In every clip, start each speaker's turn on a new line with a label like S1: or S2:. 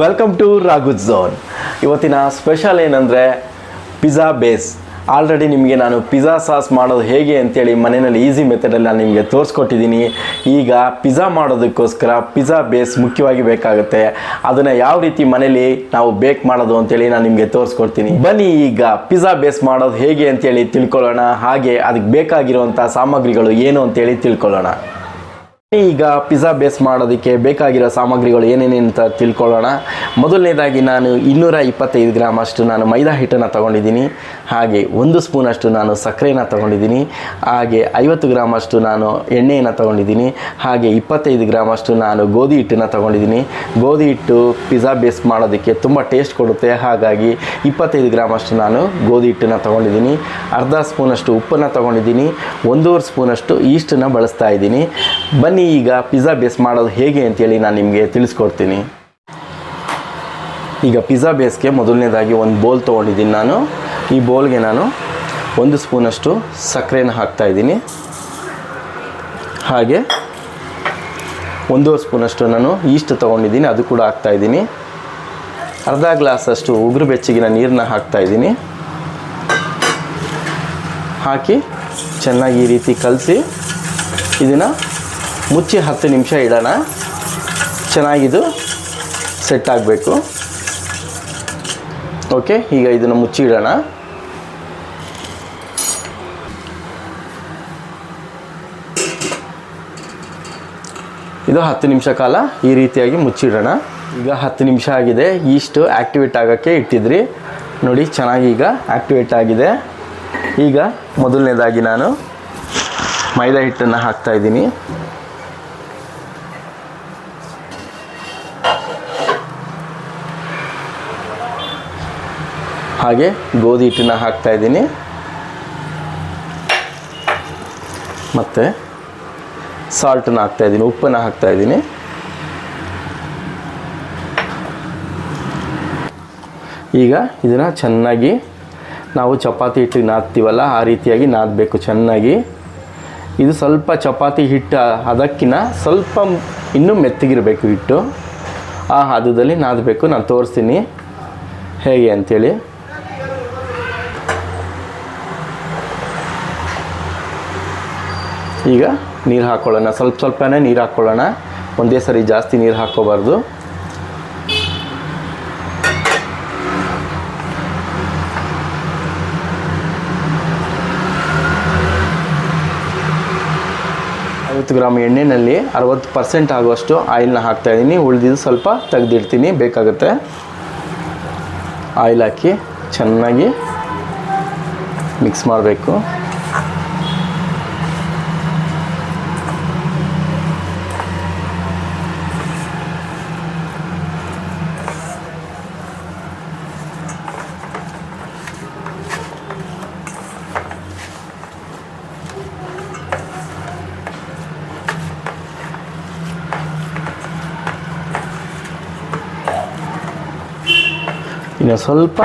S1: Welcome to ರಾಗುತ್ zone ಇವತ್ತಿನ special ಏನಂದರೆ pizza base already ನಿಮಗೆ ನಾನು ಪಿಜ್ಜಾ ಸಾಸ್ ಮಾಡೋದು ಹೇಗೆ ಅಂತೇಳಿ ಮನೆಯಲ್ಲಿ ಈಸಿ ಮೆಥಡಲ್ಲಿ ನಾನು ನಿಮಗೆ ತೋರಿಸ್ಕೊಟ್ಟಿದ್ದೀನಿ. ಈಗ ಪಿಜ್ಜಾ ಮಾಡೋದಕ್ಕೋಸ್ಕರ ಪಿಜ್ಜಾ ಬೇಸ್ ಮುಖ್ಯವಾಗಿ ಬೇಕಾಗುತ್ತೆ. ಅದನ್ನು ಯಾವ ರೀತಿ ಮನೇಲಿ ನಾವು ಬೇಕ್ ಮಾಡೋದು ಅಂತೇಳಿ ನಾನು ನಿಮಗೆ ತೋರಿಸ್ಕೊಡ್ತೀನಿ. ಬನ್ನಿ ಈಗ ಪಿಜ್ಜಾ ಬೇಸ್ ಮಾಡೋದು ಹೇಗೆ ಅಂತೇಳಿ ತಿಳ್ಕೊಳ್ಳೋಣ. ಹಾಗೆ ಅದಕ್ಕೆ ಬೇಕಾಗಿರುವಂಥ ಸಾಮಗ್ರಿಗಳು ಏನು ಅಂತೇಳಿ ತಿಳ್ಕೊಳ್ಳೋಣ. ಈಗ ಪಿಜ್ಜಾ ಬೇಸ್ ಮಾಡೋದಕ್ಕೆ ಬೇಕಾಗಿರೋ ಸಾಮಗ್ರಿಗಳು ಏನೇನು ಅಂತ ತಿಳ್ಕೊಳ್ಳೋಣ. ಮೊದಲನೇದಾಗಿ ನಾನು ಇನ್ನೂರ ಇಪ್ಪತ್ತೈದು ಗ್ರಾಮ್ ಅಷ್ಟು ನಾನು ಮೈದಾ ಹಿಟ್ಟನ್ನು ತಗೊಂಡಿದ್ದೀನಿ. ಹಾಗೆ ಒಂದು ಸ್ಪೂನ್ ಅಷ್ಟು ನಾನು ಸಕ್ಕರೆಯನ್ನು ತಗೊಂಡಿದ್ದೀನಿ. ಹಾಗೆ ಐವತ್ತು ಗ್ರಾಮ್ ಅಷ್ಟು ನಾನು ಎಣ್ಣೆಯನ್ನು ತಗೊಂಡಿದ್ದೀನಿ. ಹಾಗೆ ಇಪ್ಪತ್ತೈದು ಗ್ರಾಮ್ ಅಷ್ಟು ನಾನು ಗೋಧಿ ಹಿಟ್ಟನ್ನು ತಗೊಂಡಿದ್ದೀನಿ. ಗೋಧಿ ಹಿಟ್ಟು ಪಿಜ್ಜಾ ಬೇಸ್ ಮಾಡೋದಕ್ಕೆ ತುಂಬ ಟೇಸ್ಟ್ ಕೊಡುತ್ತೆ. ಹಾಗಾಗಿ ಇಪ್ಪತ್ತೈದು ಗ್ರಾಮ್ ಅಷ್ಟು ನಾನು ಗೋಧಿ ಹಿಟ್ಟನ್ನು ತಗೊಂಡಿದ್ದೀನಿ. ಅರ್ಧ ಸ್ಪೂನಷ್ಟು ಉಪ್ಪನ್ನು ತಗೊಂಡಿದ್ದೀನಿ. ಒಂದೂವರೆ ಸ್ಪೂನಷ್ಟು ಈಸ್ಟನ್ನು ಬಳಸ್ತಾ ಇದ್ದೀನಿ. ಬನ್ನಿ ಈಗ ಪಿಜ್ಜಾ ಬೇಸ್ ಮಾಡೋದು ಹೇಗೆ ಅಂತೇಳಿ ನಾನು ನಿಮಗೆ ತಿಳಿಸ್ಕೊಡ್ತೀನಿ. ಈಗ ಪಿಜ್ಜಾ ಬೇಸ್ಗೆ ಮೊದಲನೇದಾಗಿ ಒಂದು ಬೋಲ್ ತೊಗೊಂಡಿದ್ದೀನಿ ನಾನು. ಈ ಬೋಲ್ಗೆ ನಾನು ಒಂದು ಸ್ಪೂನಷ್ಟು ಸಕ್ಕರೆನ ಹಾಕ್ತಾ ಇದ್ದೀನಿ. ಹಾಗೆ ಒಂದೂವರೆ ಸ್ಪೂನಷ್ಟು ನಾನು ಈಸ್ಟ್ ತೊಗೊಂಡಿದ್ದೀನಿ, ಅದು ಕೂಡ ಹಾಕ್ತಾ ಇದ್ದೀನಿ. ಅರ್ಧ ಗ್ಲಾಸಷ್ಟು ಉಗುರು ಬೆಚ್ಚಗಿನ ನೀರನ್ನ ಹಾಕ್ತಾ ಇದ್ದೀನಿ. ಹಾಕಿ ಚೆನ್ನಾಗಿ ಈ ರೀತಿ ಕಲಸಿ ಇದನ್ನು ಮುಚ್ಚಿ ಹತ್ತು ನಿಮಿಷ ಇಡೋಣ. ಚೆನ್ನಾಗಿದು ಸೆಟ್ ಆಗಬೇಕು. ಓಕೆ ಈಗ ಇದನ್ನು ಮುಚ್ಚಿಡೋಣ. ಇದು ಹತ್ತು ನಿಮಿಷ ಕಾಲ ಈ ರೀತಿಯಾಗಿ ಮುಚ್ಚಿಡೋಣ. ಈಗ ಹತ್ತು ನಿಮಿಷ ಆಗಿದೆ. ಈಸ್ಟ್ ಆ್ಯಕ್ಟಿವೇಟ್ ಆಗೋಕ್ಕೆ ಇಟ್ಟಿದ್ರಿ. ನೋಡಿ, ಚೆನ್ನಾಗಿ ಈಗ ಆ್ಯಕ್ಟಿವೇಟ್ ಆಗಿದೆ. ಈಗ ಮೊದಲನೇದಾಗಿ ನಾನು ಮೈದಾ ಹಿಟ್ಟನ್ನು ಹಾಕ್ತಾ ಹಾಗೆ ಗೋಧಿ ಹಿಟ್ಟನ್ನು ಹಾಕ್ತಾ ಇದ್ದೀನಿ. ಮತ್ತು ಸಾಲ್ಟನ್ನು ಹಾಕ್ತಾ ಇದ್ದೀನಿ, ಉಪ್ಪನ್ನು ಹಾಕ್ತಾ ಇದ್ದೀನಿ. ಈಗ ಇದನ್ನು ಚೆನ್ನಾಗಿ ನಾವು ಚಪಾತಿ ಹಿಟ್ಟಿಗೆ ನಾದ್ತೀವಲ್ಲ, ಆ ರೀತಿಯಾಗಿ ನಾದಬೇಕು ಚೆನ್ನಾಗಿ. ಇದು ಸ್ವಲ್ಪ ಚಪಾತಿ ಹಿಟ್ಟು ಅದಕ್ಕಿಂತ ಸ್ವಲ್ಪ ಇನ್ನೂ ಮೆತ್ತಗಿರಬೇಕು ಹಿಟ್ಟು. ಆ ಹದದಲ್ಲಿ ನಾದಬೇಕು, ನಾನು ತೋರಿಸ್ತೀನಿ. ಹೇಗೆ ಅಂಥೇಳಿ ಈಗ ನೀರು ಹಾಕ್ಕೊಳ್ಳೋಣ ಸ್ವಲ್ಪ ಸ್ವಲ್ಪನೇ ನೀರು ಹಾಕ್ಕೊಳ್ಳೋಣ ಒಂದೇ ಸರಿ ಜಾಸ್ತಿ ನೀರು ಹಾಕ್ಕೋಬಾರ್ದು. ಐವತ್ತು ಗ್ರಾಮ್ ಎಣ್ಣೆಯಲ್ಲಿ ಅರವತ್ತು ಪರ್ಸೆಂಟ್ ಆಗುವಷ್ಟು ಆಯಿಲ್ನ ಹಾಕ್ತಾಯಿದ್ದೀನಿ ಉಳಿದಿದ್ದು ಸ್ವಲ್ಪ ತೆಗೆದಿಡ್ತೀನಿ. ಬೇಕಾಗುತ್ತೆ. ಆಯಿಲ್ ಹಾಕಿ ಚೆನ್ನಾಗಿ ಮಿಕ್ಸ್ ಮಾಡಬೇಕು. ಇನ್ನು ಸ್ವಲ್ಪ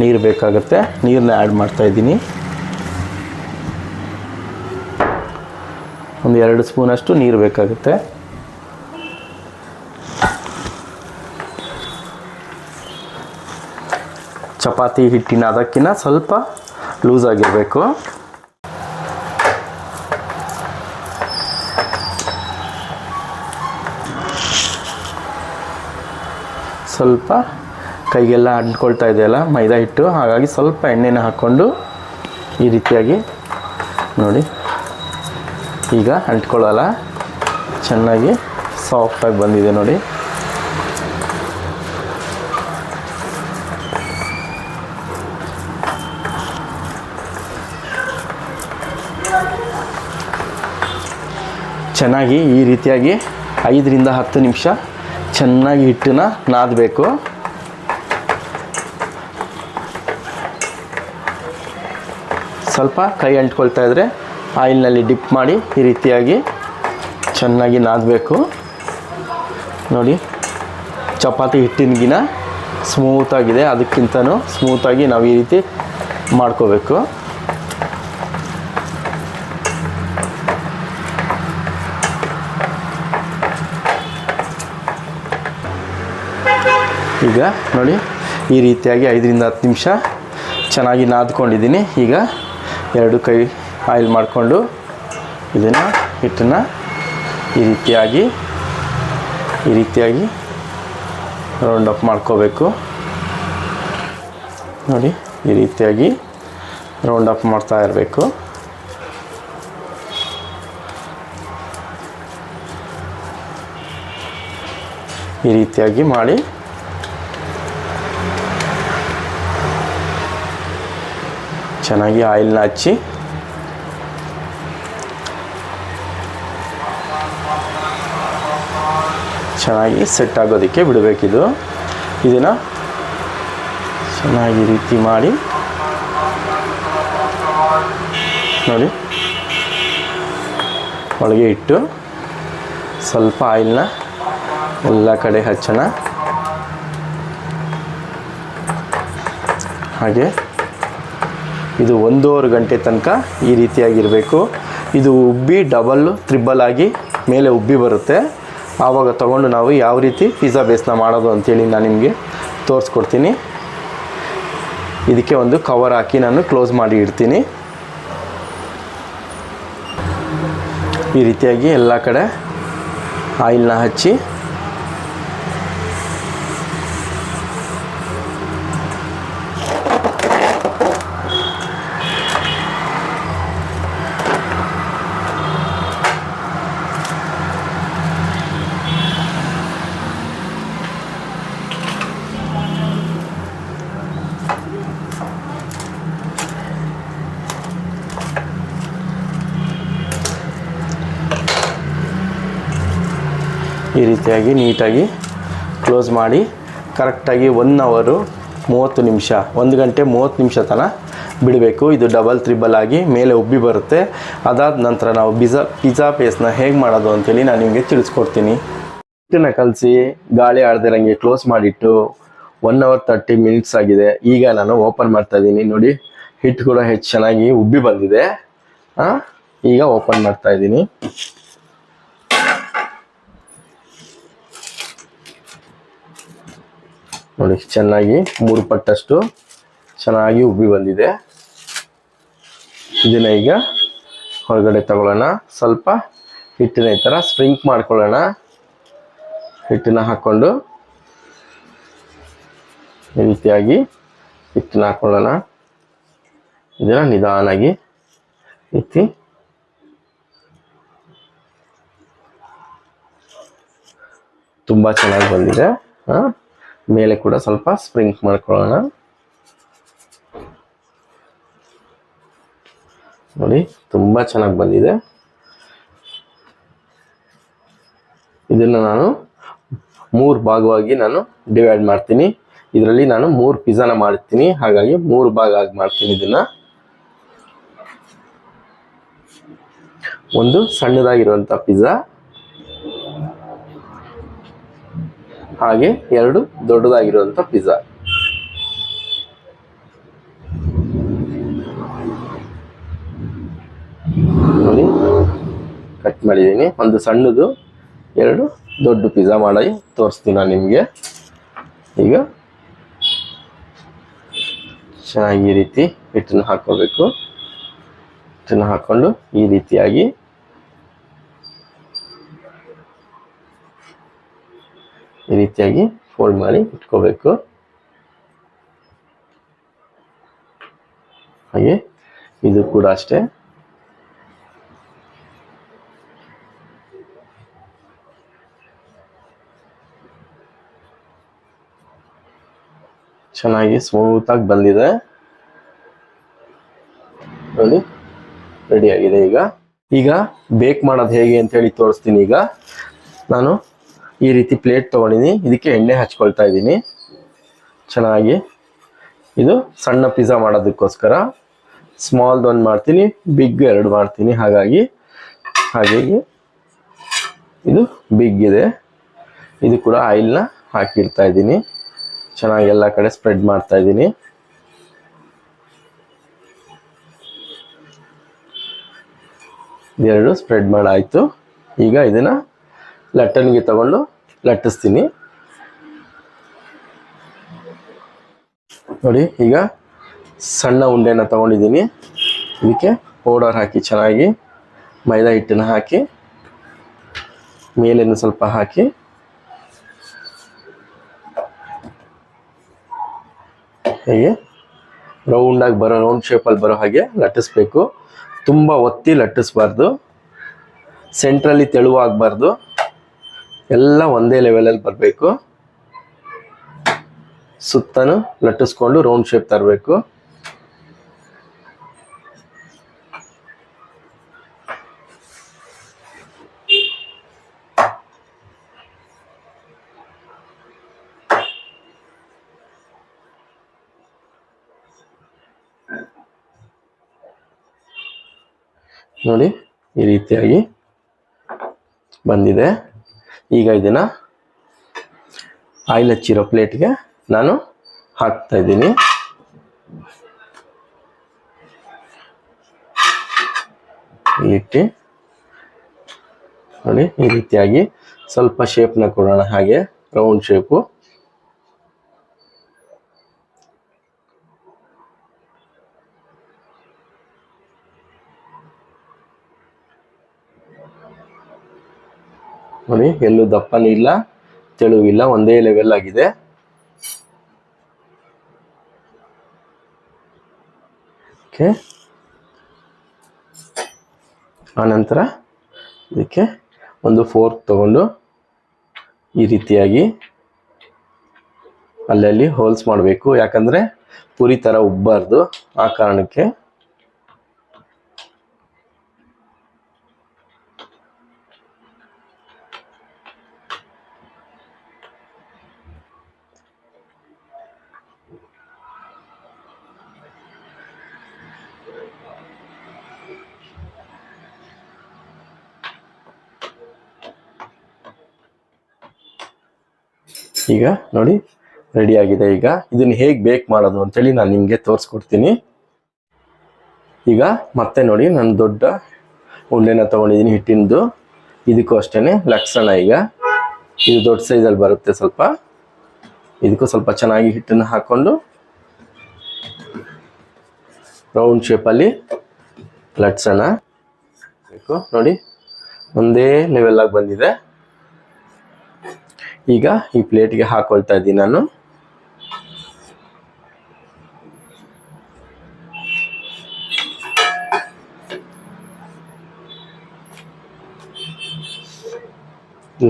S1: ನೀರು ಬೇಕಾಗುತ್ತೆ. ನೀರನ್ನ ಆ್ಯಡ್ ಮಾಡ್ತಾ ಇದ್ದೀನಿ. ಒಂದು ಎರಡು ಸ್ಪೂನಷ್ಟು ನೀರು ಬೇಕಾಗುತ್ತೆ. ಚಪಾತಿ ಹಿಟ್ಟಿನ ಅದಕ್ಕಿಂತ ಸ್ವಲ್ಪ ಲೂಸ್ ಆಗಿರಬೇಕು. ಸ್ವಲ್ಪ ಕೈಗೆಲ್ಲ ಅಂಟ್ಕೊಳ್ತಾ ಇದೆಯಲ್ಲ, ಮೈದಾ ಹಿಟ್ಟು. ಹಾಗಾಗಿ ಸ್ವಲ್ಪ ಎಣ್ಣೆನ ಹಾಕ್ಕೊಂಡು ಈ ರೀತಿಯಾಗಿ ನೋಡಿ. ಈಗ ಅಂಟ್ಕೊಳ್ಳಲ್ಲ. ಚೆನ್ನಾಗಿ ಸಾಫ್ಟಾಗಿ ಬಂದಿದೆ ನೋಡಿ. ಚೆನ್ನಾಗಿ ಈ ರೀತಿಯಾಗಿ ಐದರಿಂದ ಹತ್ತು ನಿಮಿಷ ಚೆನ್ನಾಗಿ ಹಿಟ್ಟನ್ನ ನಾದಬೇಕು. ಸ್ವಲ್ಪ ಕೈ ಅಂಟ್ಕೊಳ್ತಾ ಇದ್ದರೆ ಆಯಿಲ್ನಲ್ಲಿ ಡಿಪ್ ಮಾಡಿ ಈ ರೀತಿಯಾಗಿ ಚೆನ್ನಾಗಿ ನಾದಬೇಕು. ನೋಡಿ, ಚಪಾತಿ ಹಿಟ್ಟಿನ ಹಿಟ್ಟಿನಗಿನ ಸ್ಮೂತಾಗಿದೆ ಅದಕ್ಕಿಂತನೂ ಸ್ಮೂತಾಗಿ ನಾವು ಈ ರೀತಿ ಮಾಡ್ಕೋಬೇಕು. ಈಗ ನೋಡಿ, ಈ ರೀತಿಯಾಗಿ ಐದರಿಂದ ಹತ್ತು ನಿಮಿಷ ಚೆನ್ನಾಗಿ ನಾದ್ಕೊಂಡಿದ್ದೀನಿ. ಈಗ ಎರಡು ಕೈ ಆಯಿಲ್ ಮಾಡಿಕೊಂಡು ಇದನ್ನು ಹಿಟ್ಟನ್ನು ಈ ರೀತಿಯಾಗಿ ಈ ರೀತಿಯಾಗಿ ರೌಂಡ್ ಅಪ್ ಮಾಡ್ಕೋಬೇಕು. ನೋಡಿ, ಈ ರೀತಿಯಾಗಿ ರೌಂಡ್ ಅಪ್ ಮಾಡ್ತಾ ಇರಬೇಕು. ಈ ರೀತಿಯಾಗಿ ಮಾಡಿ ಚೆನ್ನಾಗಿ ಆಯಿಲ್ನ ಹಚ್ಚಿ. ಚೆನ್ನಾಗಿ ಸೆಟ್ ಆಗೋದಕ್ಕೆ ಬಿಡಬೇಕಿದು. ಇದನ್ನು ಚೆನ್ನಾಗಿ ರೀತಿ ಮಾಡಿ. ನೋಡಿ. ಒಳಗೆ ಇಟ್ಟು ಸ್ವಲ್ಪ ಆಯಿಲ್ನ ಎಲ್ಲ ಕಡೆ ಹಚ್ಚೋಣ. ಹಾಗೆ ಇದು ಒಂದೂವರೆ ಗಂಟೆ ತನಕ ಈ ರೀತಿಯಾಗಿರಬೇಕು. ಇದು ಉಬ್ಬಿ ಡಬಲ್ ತ್ರಿಬಲ್ ಆಗಿ ಮೇಲೆ ಉಬ್ಬಿ ಬರುತ್ತೆ. ಆವಾಗ ತಗೊಂಡು ನಾವು ಯಾವ ರೀತಿ ಪಿಜ್ಜಾ ಬೇಸ್ನ ಮಾಡೋದು ಅಂಥೇಳಿ ನಾನು ನಿಮಗೆ ತೋರಿಸ್ಕೊಡ್ತೀನಿ. ಇದಕ್ಕೆ ಒಂದು ಕವರ್ ಹಾಕಿ ನಾನು ಕ್ಲೋಸ್ ಮಾಡಿ ಇಡ್ತೀನಿ. ಈ ರೀತಿಯಾಗಿ ಎಲ್ಲ ಕಡೆ ಆಯಿಲ್ನ ಹಚ್ಚಿ ರೀತಿಯಾಗಿ ನೀಟಾಗಿ ಕ್ಲೋಸ್ ಮಾಡಿ, ಕರೆಕ್ಟಾಗಿ ಒನ್ ಅವರು ಮೂವತ್ತು ನಿಮಿಷ, ಒಂದು ಗಂಟೆ ಮೂವತ್ತು ನಿಮಿಷ ತನಕ ಬಿಡಬೇಕು. ಇದು ಡಬಲ್, ತ್ರಿಬಲ್ ಆಗಿ ಮೇಲೆ ಉಬ್ಬಿ ಬರುತ್ತೆ. ಅದಾದ ನಂತರ ನಾವು ಪಿಜ್ಜಾ ಪಿಜ್ಜಾ ಪೇಸ್ನ ಹೇಗೆ ಮಾಡೋದು ಅಂತೇಳಿ ನಾನು ನಿಮಗೆ ತಿಳಿಸ್ಕೊಡ್ತೀನಿ. ಹಿಟ್ಟನ್ನ ಕಲಸಿ ಗಾಳಿ ಆಡ್ದಿರಂಗೆ ಕ್ಲೋಸ್ ಮಾಡಿಟ್ಟು ಒನ್ ಅವರ್ ತರ್ಟಿ ಮಿನಿಟ್ಸ್ ಆಗಿದೆ. ಈಗ ನಾನು ಓಪನ್ ಮಾಡ್ತಾ ಇದ್ದೀನಿ. ನೋಡಿ, ಹಿಟ್ಟು ಕೂಡ ಹೆಚ್ಚು ಚೆನ್ನಾಗಿ ಉಬ್ಬಿ ಬಂದಿದೆ. ಈಗ ಓಪನ್ ಮಾಡ್ತಾ ಇದ್ದೀನಿ. ನೋಡಿ ಚೆನ್ನಾಗಿ ಮೂರು ಪಟ್ಟಷ್ಟು ಚೆನ್ನಾಗಿ ಉಬ್ಬಿ ಬಂದಿದೆ. ಇದನ್ನ ಈಗ ಹೊರಗಡೆ ತಗೊಳ್ಳೋಣ. ಸ್ವಲ್ಪ ಹಿಟ್ಟಿನ ಈ ಥರ ಸ್ಪ್ರಿಂಕ್ ಮಾಡ್ಕೊಳ್ಳೋಣ. ಹಿಟ್ಟನ್ನ ಹಾಕ್ಕೊಂಡು ಈ ರೀತಿಯಾಗಿ ಹಿಟ್ಟನ್ನ ಹಾಕೊಳ್ಳೋಣ ಇದನ್ನು ನಿಧಾನಾಗಿ ಇತ್ತಿ ತುಂಬ ಚೆನ್ನಾಗಿ ಬಂದಿದೆ. ಆ, ಮೇಲೆ ಕೂಡ ಸ್ವಲ್ಪ ಸ್ಪ್ರಿಂಕ್ ಮಾಡ್ಕೊಳ್ಳೋಣ. ನೋಡಿ, ತುಂಬ ಚೆನ್ನಾಗಿ ಬಂದಿದೆ. ಇದನ್ನು ನಾನು ಮೂರು ಭಾಗವಾಗಿ ನಾನು ಡಿವೈಡ್ ಮಾಡ್ತೀನಿ. ಇದರಲ್ಲಿ ನಾನು ಮೂರು ಪಿಜ್ಜಾನ ಮಾಡ್ತೀನಿ. ಹಾಗಾಗಿ ಮೂರು ಭಾಗ ಆಗಿ ಮಾಡ್ತೀನಿ ಇದನ್ನ. ಒಂದು ಸಣ್ಣದಾಗಿರುವಂಥ ಪಿಜ್ಜಾ. ಹಾಗೆ ಎರಡು ದೊಡ್ಡದಾಗಿರುವಂಥ ಪಿಜ್ಜಾ ನೋಡಿ ಕಟ್ ಮಾಡಿದ್ದೀನಿ. ಒಂದು ಸಣ್ಣದು, ಎರಡು ದೊಡ್ಡ ಪಿಜ್ಜಾ ಮಾಡಿ ತೋರಿಸ್ತೀನಿ ನಾನು ನಿಮಗೆ. ಈಗ ಚೆನ್ನಾಗಿ ಈ ರೀತಿ ಹಿಟ್ಟನ್ನು ಹಾಕೋಬೇಕು ಹಿಟ್ಟನ್ನು ಹಾಕ್ಕೊಂಡು ಈ ರೀತಿಯಾಗಿ ಈ ರೀತಿಯಾಗಿ ಫೋಲ್ಡ್ ಮಾಡಿ ಇಟ್ಕೋಬೇಕು. ಹಾಗೆ ಇದು ಕೂಡ ಅಷ್ಟೇ. ಚೆನ್ನಾಗಿ ಸ್ಮೂತ್ ಬಂದಿದೆ. ನೋಡಿ ರೆಡಿ ಆಗಿದೆ ಈಗ. ಈಗ ಬೇಕ್ ಮಾಡೋದು ಹೇಗೆ ಅಂತ ಹೇಳಿ ತೋರಿಸ್ತೀನಿ ಈಗ. ನಾನು ಈ ರೀತಿ ಪ್ಲೇಟ್ ತೊಗೊಂಡಿದ್ದೀನಿ ಇದಕ್ಕೆ ಎಣ್ಣೆ ಹಚ್ಕೊಳ್ತಾ ಇದ್ದೀನಿ ಚೆನ್ನಾಗಿ. ಇದು ಸಣ್ಣ ಪಿಜ್ಜಾ ಮಾಡೋದಕ್ಕೋಸ್ಕರ. ಸ್ಮಾಲ್ದು ಒಂದು ಮಾಡ್ತೀನಿ ಬಿಗ್ ಎರಡು ಮಾಡ್ತೀನಿ. ಹಾಗಾಗಿ ಹಾಗಾಗಿ ಇದು ಬಿಗ್ ಇದೆ. ಇದು ಕೂಡ ಆಯಿಲ್ನ ಹಾಕಿಡ್ತಾ ಇದ್ದೀನಿ ಚೆನ್ನಾಗಿ ಎಲ್ಲ ಕಡೆ ಸ್ಪ್ರೆಡ್ ಮಾಡ್ತಾ ಇದ್ದೀನಿ ಎರಡು ಸ್ಪ್ರೆಡ್ ಮಾಡಾಯಿತು ಈಗ ಇದನ್ನ ಲಟ್ಟಣಿಗೆ ತಗೊಂಡು ಲಟ್ಟಿಸ್ತೀನಿ. ನೋಡಿ, ಈಗ ಸಣ್ಣ ಉಂಡೆನ ತಗೊಂಡಿದ್ದೀನಿ. ಇದಕ್ಕೆ ಪೌಡರ್ ಹಾಕಿ ಚೆನ್ನಾಗಿ ಮೈದಾ ಹಿಟ್ಟನ್ನು ಹಾಕಿ ಮೇಲೆಯನ್ನು ಸ್ವಲ್ಪ ಹಾಕಿ. ಹೀಗೆ? ರೌಂಡಾಗಿ ಬರೋ, ರೌಂಡ್ ಶೇಪಲ್ಲಿ ಬರೋ ಹಾಗೆ ಲಟ್ಟಿಸ್ಬೇಕು. ತುಂಬ ಒತ್ತಿ ಲಟ್ಟಿಸ್ಬಾರ್ದು. ಸೆಂಟ್ರಲ್ಲಿ ತೆಳುವಾಗಬಾರ್ದು. ಎಲ್ಲ ಒಂದೇ ಲೆವೆಲಲ್ಲಿ ಬರಬೇಕು. ಸುತ್ತನೂ ಲಟ್ಟಿಸ್ಕೊಂಡು ರೌಂಡ್ ಶೇಪ್ ತರಬೇಕು. ನೋಡಿ ಈ ರೀತಿಯಾಗಿ ಬಂದಿದೆ. ಈಗ ಇದನ್ನು ಆಯಿಲ್ ಹಚ್ಚಿರೋ ಪ್ಲೇಟ್ಗೆ ನಾನು ಹಾಕ್ತಾ ಇದ್ದೀನಿ. ಇಟ್ಟು ನೋಡಿ, ಈ ರೀತಿಯಾಗಿ ಸ್ವಲ್ಪ ಶೇಪ್ನ ಕೊಡೋಣ, ಹಾಗೆ ರೌಂಡ್ ಶೇಪು ನೋಡಿ ಎಲ್ಲೂ ದಪ್ಪನೂ ಇಲ್ಲ ತೆಳುವಿಲ್ಲ ಒಂದೇ ಲೆವೆಲ್ ಆಗಿದೆ. ಓಕೆ. ಆನಂತರ ಇದಕ್ಕೆ ಒಂದು ಫೋರ್ಕ್ ತಗೊಂಡು ಈ ರೀತಿಯಾಗಿ ಅಲ್ಲಲ್ಲಿ ಹೋಲ್ಸ್ ಮಾಡಬೇಕು. ಯಾಕಂದ್ರೆ ಪುರಿ ಥರ ಉಬ್ಬಾರ್ದು. ಆ ಕಾರಣಕ್ಕೆ ಈಗ ನೋಡಿ ರೆಡಿ ಆಗಿದೆ ಈಗ. ಇದನ್ನ ಹೇಗೆ ಬೇಕ್ ಮಾಡೋದು ಅಂತೇಳಿ ನಾನು ನಿಮಗೆ ತೋರಿಸ್ಕೊಡ್ತೀನಿ. ಈಗ ಮತ್ತೆ ನೋಡಿ, ನಾನು ದೊಡ್ಡ ಉಂಡೆನ ತಗೊಂಡಿದ್ದೀನಿ ಹಿಟ್ಟಿನದು ಇದಕ್ಕೂ ಅಷ್ಟೇ ಲಕ್ಷಣ ಈಗ. ಇದು ದೊಡ್ಡ ಸೈಜಲ್ಲಿ ಬರುತ್ತೆ ಸ್ವಲ್ಪ. ಇದಕ್ಕೂ ಸ್ವಲ್ಪ ಚೆನ್ನಾಗಿ ಹಿಟ್ಟನ್ನು ಹಾಕ್ಕೊಂಡು ರೌಂಡ್ ಶೇಪಲ್ಲಿ ಲಟ್ಸೋಣ. ನೋಡಿ, ಒಂದೇ ಲೆವೆಲ್ ಆಗಿ ಬಂದಿದೆ. ಈಗ ಈ ಪ್ಲೇಟ್ಗೆ ಹಾಕೊಳ್ತಾ ಇದ್ದೀನಿ ನಾನು.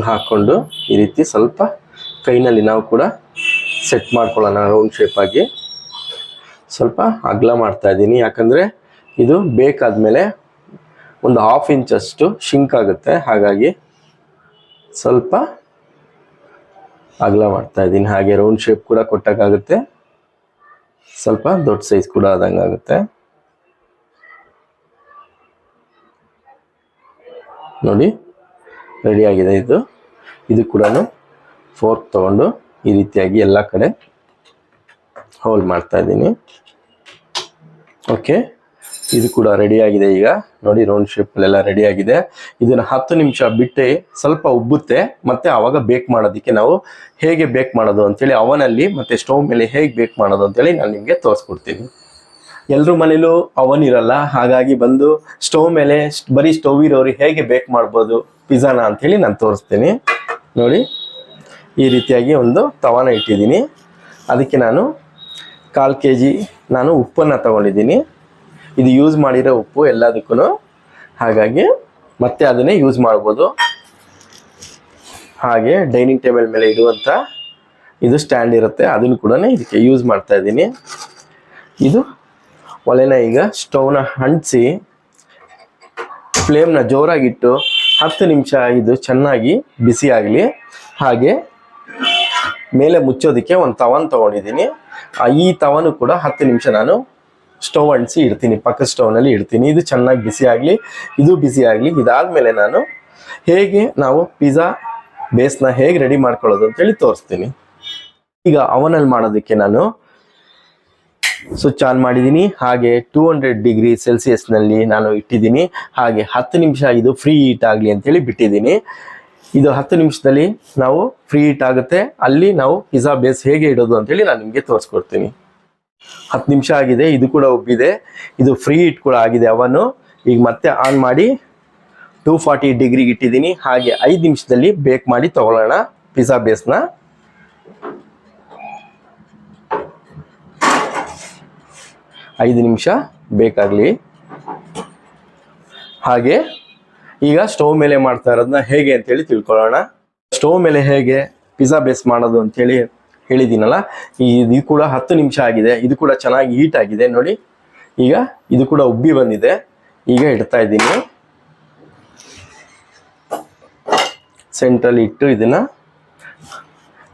S1: ಹಾಕೊಂಡು ಈ ರೀತಿ ಸ್ವಲ್ಪ ಕೈನಲ್ಲಿ ನಾವು ಕೂಡ ಸೆಟ್ ಮಾಡ್ಕೊಳ್ಳೋಣ ರೌಂಡ್ ಶೇಪಾಗಿ ಸ್ವಲ್ಪ ಅಗಲ ಮಾಡ್ತಾ ಇದ್ದೀನಿ, ಯಾಕಂದರೆ ಇದು ಬೇಕಾದ್ಮೇಲೆ ಒಂದು ಹಾಫ್ ಇಂಚಷ್ಟು ಶಿಂಕ್ ಆಗುತ್ತೆ. ಹಾಗಾಗಿ ಸ್ವಲ್ಪ ಅಗಲ ಮಾಡ್ತಾ ಇದ್ದೀನಿ. ಹಾಗೆ ರೌಂಡ್ ಶೇಪ್ ಕೂಡ ಕೊಟ್ಟಕ್ಕಾಗುತ್ತೆ. ಸ್ವಲ್ಪ ದೊಡ್ಡ ಸೈಜ್ ಕೂಡ ಆದಂಗೆ ಆಗುತ್ತೆ. ನೋಡಿ ರೆಡಿ ಆಗಿದೆ ಇದು. ಇದು ಕೂಡ ಫೋರ್ಕ್ ತಗೊಂಡು ಈ ರೀತಿಯಾಗಿ ಎಲ್ಲ ಕಡೆ ಹೋಲ್ ಮಾಡ್ತಾ ಇದ್ದೀನಿ. ಓಕೆ ಇದು ಕೂಡ ರೆಡಿ ಆಗಿದೆ ಈಗ. ನೋಡಿ ರೌಂಡ್ ಶೇಪಲ್ಲೆಲ್ಲ ರೆಡಿ ಆಗಿದೆ. ಇದನ್ನ ಹತ್ತು ನಿಮಿಷ ಬಿಟ್ಟೆ ಸ್ವಲ್ಪ ಉಬ್ಬುತ್ತೆ, ಮತ್ತೆ ಆವಾಗ ಬೇಕ್ ಮಾಡೋದಕ್ಕೆ ನಾವು ಹೇಗೆ ಬೇಕ್ ಮಾಡೋದು ಅಂತೇಳಿ ಅವನಲ್ಲಿ, ಮತ್ತೆ ಸ್ಟವ್ ಮೇಲೆ ಹೇಗೆ ಬೇಕ್ ಮಾಡೋದು ಅಂತೇಳಿ ನಾನು ನಿಮಗೆ ತೋರಿಸ್ಕೊಡ್ತೀನಿ. ಎಲ್ಲರೂ ಮನೇಲೂ ಅವನ್ ಇರಲ್ಲ, ಹಾಗಾಗಿ ಬಂದು ಸ್ಟವ್ ಮೇಲೆ ಬರೀ ಸ್ಟವ್ ಇರೋರು ಹೇಗೆ ಬೇಕ್ ಮಾಡ್ಬೋದು ಪಿಜ್ಜಾನ ಅಂತೇಳಿ ನಾನು ತೋರಿಸ್ತೀನಿ. ನೋಡಿ, ಈ ರೀತಿಯಾಗಿ ಒಂದು ತವಾನ ಇಟ್ಟಿದ್ದೀನಿ. ಅದಕ್ಕೆ ನಾನು ಕಾಲು ಕೆ ಜಿ ನಾನು ಉಪ್ಪನ್ನು ತಗೊಂಡಿದ್ದೀನಿ. ಇದು ಯೂಸ್ ಮಾಡಿರೋ ಉಪ್ಪು ಎಲ್ಲದಕ್ಕೂ ಹಾಗಾಗಿ ಮತ್ತೆ ಅದನ್ನೇ ಯೂಸ್ ಮಾಡ್ಬೋದು. ಹಾಗೆ ಡೈನಿಂಗ್ ಟೇಬಲ್ ಮೇಲೆ ಇಡುವಂಥ ಇದು ಸ್ಟ್ಯಾಂಡ್ ಇರುತ್ತೆ. ಅದನ್ನು ಕೂಡ ಇದಕ್ಕೆ ಯೂಸ್ ಮಾಡ್ತಾ ಇದ್ದೀನಿ. ಇದು ಒಲೆನ ಈಗ ಸ್ಟವ್ನ ಹಂಚಿ ಫ್ಲೇಮ್ನ ಜೋರಾಗಿಟ್ಟು ಹತ್ತು ನಿಮಿಷ ಇದು ಚೆನ್ನಾಗಿ ಬಿಸಿ ಆಗಲಿ. ಹಾಗೆ ಮೇಲೆ ಮುಚ್ಚೋದಕ್ಕೆ ಒಂದು ತವನ್ ತೊಗೊಂಡಿದ್ದೀನಿ. ಈ ತವನು ಕೂಡ ಹತ್ತು ನಿಮಿಷ ನಾನು ಸ್ಟವ್ ಅಂಟಿಸಿ ಇಡ್ತೀನಿ, ಪಕ್ಕದ ಸ್ಟವ್ನಲ್ಲಿ ಇಡ್ತೀನಿ. ಇದು ಚೆನ್ನಾಗಿ ಬಿಸಿ ಆಗಲಿ, ಇದು ಬಿಸಿ ಆಗಲಿ, ಇದಾದಮೇಲೆ ನಾನು ಹೇಗೆ ನಾವು ಪಿಜ್ಜಾ ಬೇಸ್ನ ಹೇಗೆ ರೆಡಿ ಮಾಡ್ಕೊಳ್ಳೋದು ಅಂತೇಳಿ ತೋರಿಸ್ತೀನಿ. ಈಗ ಅವನಲ್ಲಿ ಮಾಡೋದಕ್ಕೆ ನಾನು ಸ್ವಿಚ್ ಆನ್ ಮಾಡಿದ್ದೀನಿ. ಹಾಗೆ ಟೂ ಹಂಡ್ರೆಡ್ ಡಿಗ್ರಿ ಸೆಲ್ಸಿಯಸ್ನಲ್ಲಿ ನಾನು ಇಟ್ಟಿದ್ದೀನಿ. ಹಾಗೆ ಹತ್ತು ನಿಮಿಷ ಇದು ಫ್ರೀ ಹೀಟ್ ಆಗಲಿ ಅಂತೇಳಿ ಬಿಟ್ಟಿದ್ದೀನಿ. ಇದು ಹತ್ತು ನಿಮಿಷದಲ್ಲಿ ನಾವು ಫ್ರೀ ಹೀಟ್ ಆಗುತ್ತೆ. ಅಲ್ಲಿ ನಾವು ಪಿಜ್ಜಾ ಬೇಸ್ ಹೇಗೆ ಇಡೋದು ಅಂತೇಳಿ ನಾನು ನಿಮಗೆ ತೋರಿಸ್ಕೊಡ್ತೀನಿ. ಹತ್ತು ನಿಮಿಷ ಆಗಿದೆ, ಇದು ಕೂಡ ಉಬ್ಬಿದೆ. ಇದು ಫ್ರೀ ಹಿಟ್ ಕೂಡ ಆಗಿದೆ ಅವನು. ಈಗ ಮತ್ತೆ ಆನ್ ಮಾಡಿ ಟೂ ಫಾರ್ಟಿ ಡಿಗ್ರಿಗೆ ಇಟ್ಟಿದ್ದೀನಿ. ಹಾಗೆ ಐದು ನಿಮಿಷದಲ್ಲಿ ಬೇಕ್ ಮಾಡಿ ತಗೊಳ್ಳೋಣ ಪಿಜ್ಜಾ ಬೇಸ್ನ ಐದು ನಿಮಿಷ ಬೇಕಾಗಲಿ ಹಾಗೆ ಈಗ ಸ್ಟವ್ ಮೇಲೆ ಮಾಡ್ತಾ ಇರೋದನ್ನ ಹೇಗೆ ಅಂತೇಳಿ ತಿಳ್ಕೊಳ್ಳೋಣ. ಸ್ಟವ್ ಮೇಲೆ ಹೇಗೆ ಪಿಜ್ಜಾ ಬೇಸ್ ಮಾಡೋದು ಅಂತೇಳಿ ಹೇಳಿದ್ದೀನಲ್ಲ ಇದು ಕೂಡ ಹತ್ತು ನಿಮಿಷ ಆಗಿದೆ. ಇದು ಕೂಡ ಚೆನ್ನಾಗಿ ಹೀಟ್ ಆಗಿದೆ. ನೋಡಿ, ಈಗ ಇದು ಕೂಡ ಉಬ್ಬಿ ಬಂದಿದೆ. ಈಗ ಇಡ್ತಾ ಇದ್ದೀನಿ. ಸೆಂಟ್ರಲ್ಲಿ ಇಟ್ಟು ಇದನ್ನ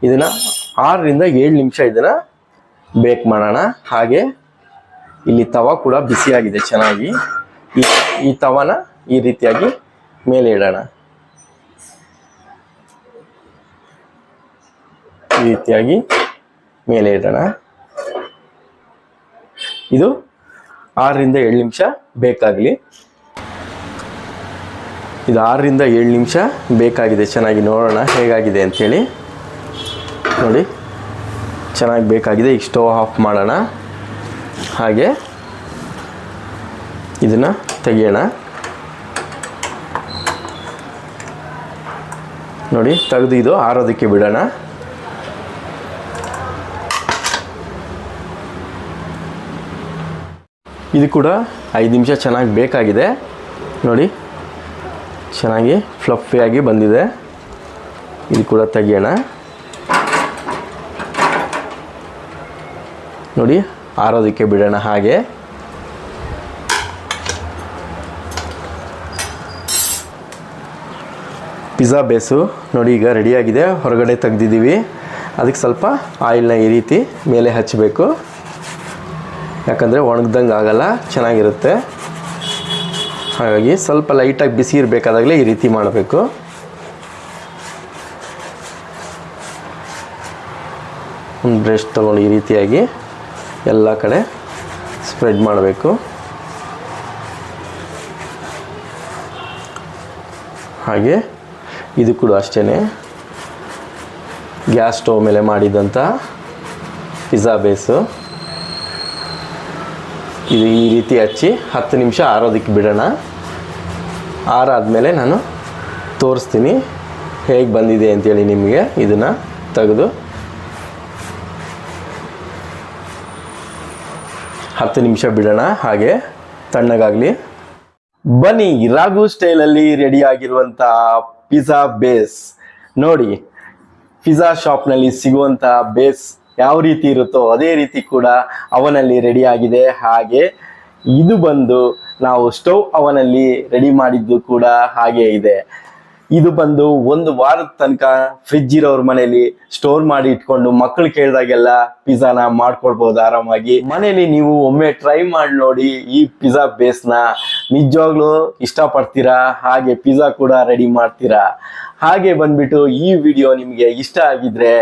S1: ಇದನ್ನ ಆರರಿಂದ ಏಳು ನಿಮಿಷ ಇದನ್ನ ಬೇಕ್ ಮಾಡೋಣ. ಹಾಗೆ ಇಲ್ಲಿ ತವ ಕೂಡ ಬಿಸಿಯಾಗಿದೆ ಚೆನ್ನಾಗಿ. ಈ ತವನ ಈ ರೀತಿಯಾಗಿ ಮೇಲೆ ಇಡೋಣ. ರೀತಿಯಾಗಿ ಮೇಲೆ ಇಡೋಣ. ಇದು ಆರರಿಂದ ಏಳು ನಿಮಿಷ ಬೇಕಾಗಲಿ. ಇದು ಆರರಿಂದ ಏಳು ನಿಮಿಷ ಬೇಕಾಗಿದೆ, ಚೆನ್ನಾಗಿ ನೋಡೋಣ ಹೇಗಾಗಿದೆ ಅಂಥೇಳಿ ನೋಡಿ, ಚೆನ್ನಾಗಿ ಬೇಕಾಗಿದೆ ಈಗ ಸ್ಟೋವ್ ಆಫ್ ಮಾಡೋಣ. ಹಾಗೆ ಇದನ್ನು ತೆಗೆಯೋಣ. ನೋಡಿ, ತೆಗೆದು ಇದು ಆರೋದಕ್ಕೆ ಬಿಡೋಣ. ಇದು ಕೂಡ ಐದು ನಿಮಿಷ ಚೆನ್ನಾಗಿ ಬೇಕಾಗಿದೆ. ನೋಡಿ, ಚೆನ್ನಾಗಿ ಫ್ಲಫಿಯಾಗಿ ಬಂದಿದೆ. ಇದು ಕೂಡ ತೆಗಿಯೋಣ. ನೋಡಿ, ಆರೋದಕ್ಕೆ ಬಿಡೋಣ ಹಾಗೆ. Pizza base. ನೋಡಿ, ಈಗ ರೆಡಿಯಾಗಿದೆ. ಹೊರಗಡೆ ತೆಗ್ದಿದ್ದೀವಿ. ಅದಕ್ಕೆ ಸ್ವಲ್ಪ ಆಯಿಲ್ನ ಈ ರೀತಿ ಮೇಲೆ ಹಚ್ಚಬೇಕು. ಯಾಕಂದರೆ ಒಣಗ್ದಂಗೆ ಆಗಲ್ಲ, ಚೆನ್ನಾಗಿರುತ್ತೆ. ಹಾಗಾಗಿ ಸ್ವಲ್ಪ ಲೈಟಾಗಿ ಬಿಸಿ ಇರಬೇಕಾದಾಗಲೇ ಈ ರೀತಿ ಮಾಡಬೇಕು. ಒಂದು ಬ್ರಷ್ ತೊಗೊಂಡು ಈ ರೀತಿಯಾಗಿ ಎಲ್ಲ ಕಡೆ ಸ್ಪ್ರೆಡ್ ಮಾಡಬೇಕು. ಹಾಗೆ ಇದು ಕೂಡ ಅಷ್ಟೇ ಗ್ಯಾಸ್ ಸ್ಟೋವ್ ಮೇಲೆ ಮಾಡಿದಂಥ ಪಿಜ್ಜಾ ಬೇಸು ಇದು ಈ ರೀತಿ ಹಚ್ಚಿ ಹತ್ತು ನಿಮಿಷ ಆರೋದಕ್ಕೆ ಬಿಡೋಣ. ಆರಾದಮೇಲೆ ನಾನು ತೋರಿಸ್ತೀನಿ ಹೇಗೆ ಬಂದಿದೆ ಅಂತೇಳಿ ನಿಮಗೆ ಇದನ್ನು ತೆಗೆದು. ಹತ್ತು ನಿಮಿಷ ಬಿಡೋಣ, ಹಾಗೆ ತಣ್ಣಗಾಗಲಿ. ಬನ್ನಿ, ರಾಘು ಸ್ಟೈಲಲ್ಲಿ ರೆಡಿ ಆಗಿರುವಂಥ ಪಿಜ್ಜಾ ಬೇಸ್ ನೋಡಿ ಪಿಜ್ಜಾ ಶಾಪ್ನಲ್ಲಿ ಸಿಗುವಂಥ ಬೇಸ್ ಯಾವ ರೀತಿ ಇರುತ್ತೋ ಅದೇ ರೀತಿ ಕೂಡ ಅವನಲ್ಲಿ ರೆಡಿ ಆಗಿದೆ. ಹಾಗೆ ಇದು ಬಂದು ನಾವು ಸ್ಟವ್ ಅವನಲ್ಲಿ ರೆಡಿ ಮಾಡಿದ್ದು ಕೂಡ ಹಾಗೆ ಇದೆ. ಇದು ಬಂದು ಒಂದು ವಾರದ ತನಕ ಫ್ರಿಜ್ ಇರೋರ್ ಮನೇಲಿ ಸ್ಟೋರ್ ಮಾಡಿ ಇಟ್ಕೊಂಡು ಮಕ್ಕಳು ಕೇಳಿದಾಗೆಲ್ಲ ಪಿಜ್ಜಾನ ಮಾಡ್ಕೊಳ್ಬಹುದು ಆರಾಮಾಗಿ. ಮನೇಲಿ ನೀವು ಒಮ್ಮೆ ಟ್ರೈ ಮಾಡಿ ನೋಡಿ ಈ ಪಿಜ್ಜಾ ಬೇಸ್ನ ನಿಜವಾಗ್ಲೂ ಇಷ್ಟಪಡ್ತೀರಾ? ಹಾಗೆ ಪಿಜ್ಜಾ ಕೂಡ ರೆಡಿ ಮಾಡ್ತೀರಾ? ಹಾಗೆ ಬಂದ್ಬಿಟ್ಟು ಈ ವಿಡಿಯೋ ನಿಮಗೆ ಇಷ್ಟ ಆಗಿದ್ರೆ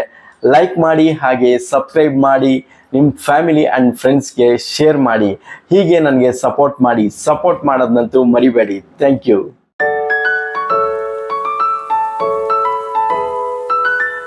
S1: ಲೈಕ್ ಮಾಡಿ, ಹಾಗೆ ಸಬ್ಸ್ಕ್ರೈಬ್ ಮಾಡಿ ನಿಮ್ಮ ಫ್ಯಾಮಿಲಿ ಆ್ಯಂಡ್ ಫ್ರೆಂಡ್ಸ್ಗೆ ಶೇರ್ ಮಾಡಿ, ಹೀಗೆ ನನಗೆ ಸಪೋರ್ಟ್ ಮಾಡಿ ಸಪೋರ್ಟ್ ಮಾಡೋದಂತೂ ಮರಿಬೇಡಿ. Thank you